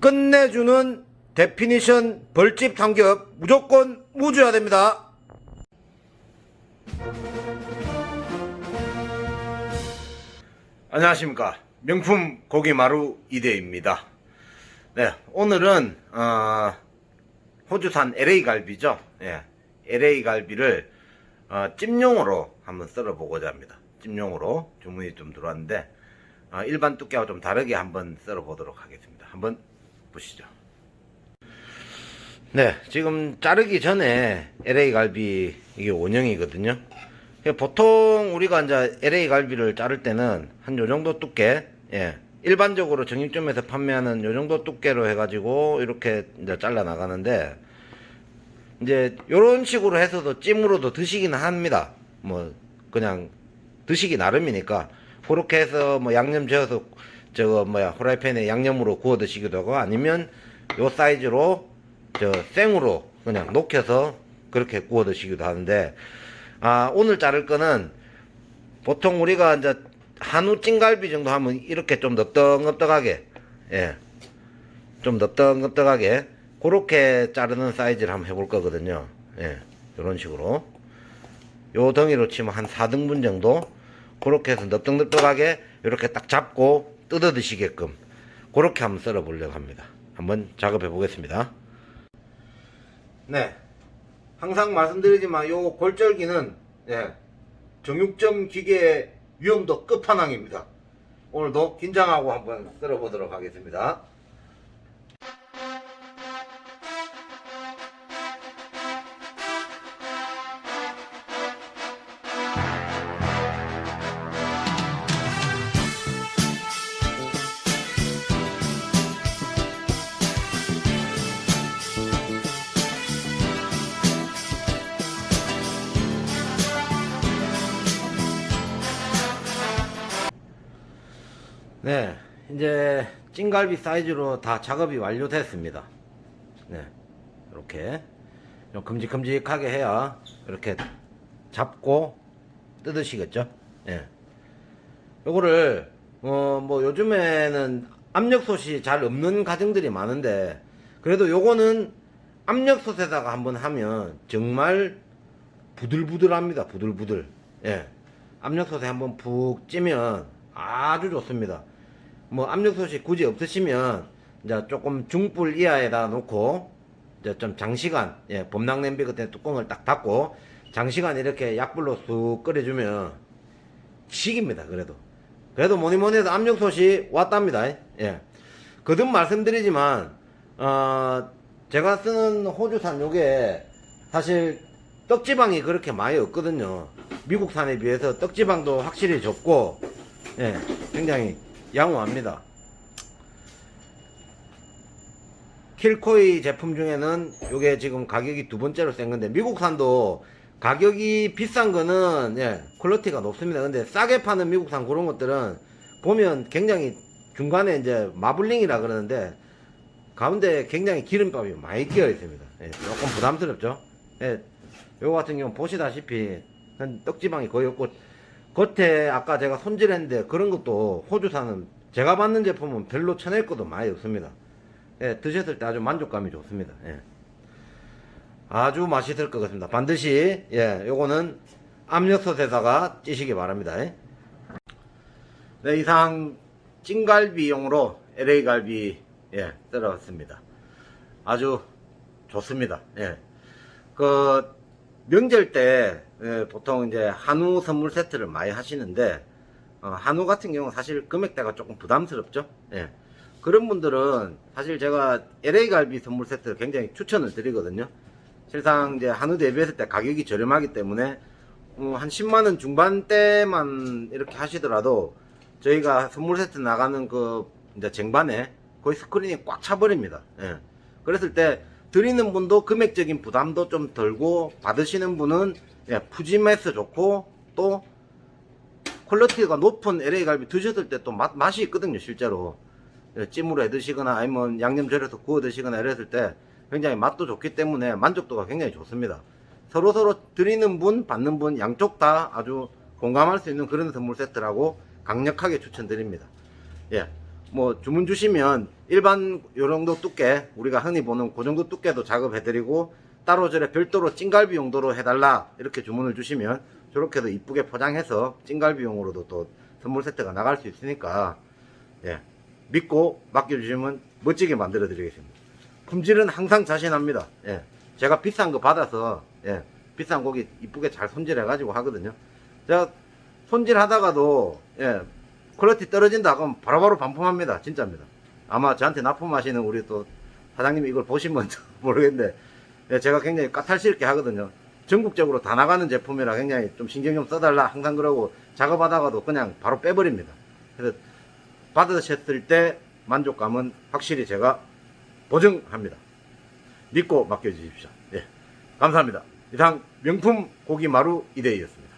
끝내주는 데피니션 벌집 삼겹 무조건 무줘야 됩니다. 안녕하십니까 명품 고기마루 이대입니다. 네 오늘은 어, 호주산 LA 갈비죠. 예, LA 갈비를 어, 찜용으로 한번 썰어 보고자 합니다. 찜용으로 주문이 좀 들어왔는데 어, 일반 두께와 좀 다르게 한번 썰어 보도록 하겠습니다. 한번 보시죠. 네, 지금 자르기 전에 LA 갈비 이게 원형이거든요. 보통 우리가 이제 LA 갈비를 자를 때는 한 요 정도 두께, 예, 일반적으로 정육점에서 판매하는 요 정도 두께로 해가지고 이렇게 이제 잘라 나가는데 이제 요런 식으로 해서도 찜으로도 드시기는 합니다. 뭐 그냥 드시기 나름이니까 그렇게 해서 뭐 양념 재워서 저거 뭐야 후라이팬에 양념으로 구워 드시기도 하고 아니면 요 사이즈로 저 생으로 그냥 녹여서 그렇게 구워 드시기도 하는데 아 오늘 자를 거는 보통 우리가 이제 한우 찜갈비 정도 하면 이렇게 좀 넙떡넙떡하게 예. 좀 넙떡넙떡하게 그렇게 자르는 사이즈를 한번 해볼 거거든요. 예. 이런 식으로. 요 덩이로 치면 한 4등분 정도 그렇게 해서 넙떡넙떡하게 이렇게 딱 잡고 뜯어 드시게끔 그렇게 한번 썰어 보려고 합니다. 한번 작업해 보겠습니다. 네. 항상 말씀드리지만 요 골절기는 예, 정육점 기계 위험도 끝판왕입니다. 오늘도 긴장하고 한번 썰어 보도록 하겠습니다. 네, 이제 찐갈비 사이즈로 다 작업이 완료됐습니다. 네, 이렇게 좀 큼직큼직하게 해야 이렇게 잡고 뜯으시겠죠? 예. 요거를 어 뭐 요즘에는 압력솥이 잘 없는 가정들이 많은데 그래도 요거는 압력솥에다가 한번 하면 정말 부들부들합니다. 부들부들. 예. 압력솥에 한번 푹 찌면 아주 좋습니다. 뭐 압력솥이 굳이 없으시면 이제 조금 중불 이하에다 놓고 이제 좀 장시간 예, 범랑 냄비 같은 뚜껑을 딱 닫고 장시간 이렇게 약불로 쑥 끓여주면 식입니다. 그래도 그래도 뭐니 뭐니 해도 압력솥이 왔답니다. 예. 거듭 말씀드리지만 어 제가 쓰는 호주산 요게 사실 떡지방이 그렇게 많이 없거든요. 미국산에 비해서 떡지방도 확실히 적고 예, 굉장히 양호합니다. 킬코이 제품 중에는 요게 지금 가격이 두 번째로 센 건데 미국산도 가격이 비싼 거는 예, 퀄리티가 높습니다. 근데 싸게 파는 미국산 그런 것들은 보면 굉장히 중간에 이제 마블링이라 그러는데 가운데 굉장히 기름밥이 많이 끼어 있습니다. 예, 조금 부담스럽죠. 예, 요거 같은 경우 보시다시피 한 떡지방이 거의 없고 겉에 아까 제가 손질했는데 그런 것도 호주산은 제가 받는 제품은 별로 쳐낼 것도 많이 없습니다. 예, 드셨을 때 아주 만족감이 좋습니다. 예. 아주 맛있을 것 같습니다. 반드시 예, 요거는 압력솥에다가 찌시기 바랍니다. 예. 네, 이상 찐갈비용으로 LA 갈비 예, 썰어왔습니다. 아주 좋습니다. 예. 그 명절 때 예, 보통 이제 한우 선물 세트를 많이 하시는데 어, 한우 같은 경우는 사실 금액대가 조금 부담스럽죠. 예. 그런 분들은 사실 제가 LA 갈비 선물 세트를 굉장히 추천을 드리거든요. 실상 이제 한우 대비했을 때 가격이 저렴하기 때문에 어, 한 10만 원 중반대만 이렇게 하시더라도 저희가 선물 세트 나가는 그 이제 쟁반에 거의 스크린이 꽉 차버립니다. 예. 그랬을 때 드리는 분도 금액적인 부담도 좀 덜고 받으시는 분은 예, 푸짐해서 좋고 또 퀄리티가 높은 LA 갈비 드셨을 때 또 맛이 있거든요 실제로. 예, 찜으로 해 드시거나 아니면 양념 절여서 구워 드시거나 이랬을 때 굉장히 맛도 좋기 때문에 만족도가 굉장히 좋습니다. 서로 서로 드리는 분 받는 분 양쪽 다 아주 공감할 수 있는 그런 선물 세트라고 강력하게 추천드립니다. 예 뭐 주문 주시면 일반 요 정도 두께 우리가 흔히 보는 그 정도 두께도 작업해드리고 따로 저래 별도로 찐갈비 용도로 해달라 이렇게 주문을 주시면 저렇게도 이쁘게 포장해서 찐갈비용으로도 또 선물 세트가 나갈 수 있으니까 예 믿고 맡겨주시면 멋지게 만들어 드리겠습니다. 품질은 항상 자신합니다. 예 제가 비싼 거 받아서 예 비싼 고기 이쁘게 잘 손질해 가지고 하거든요. 제가 손질 하다가도 예 퀄리티 떨어진다 그러면 바로바로 반품합니다. 진짜입니다. 아마 저한테 납품하시는 우리 또 사장님이 이걸 보시면 모르겠는데 예, 제가 굉장히 까탈스럽게 하거든요. 전국적으로 다 나가는 제품이라 굉장히 좀 신경 좀 써달라 항상 그러고 작업하다가도 그냥 바로 빼버립니다. 그래서 받으셨을 때 만족감은 확실히 제가 보증합니다. 믿고 맡겨주십시오. 예, 감사합니다. 이상 명품 고기 마루 이대희였습니다.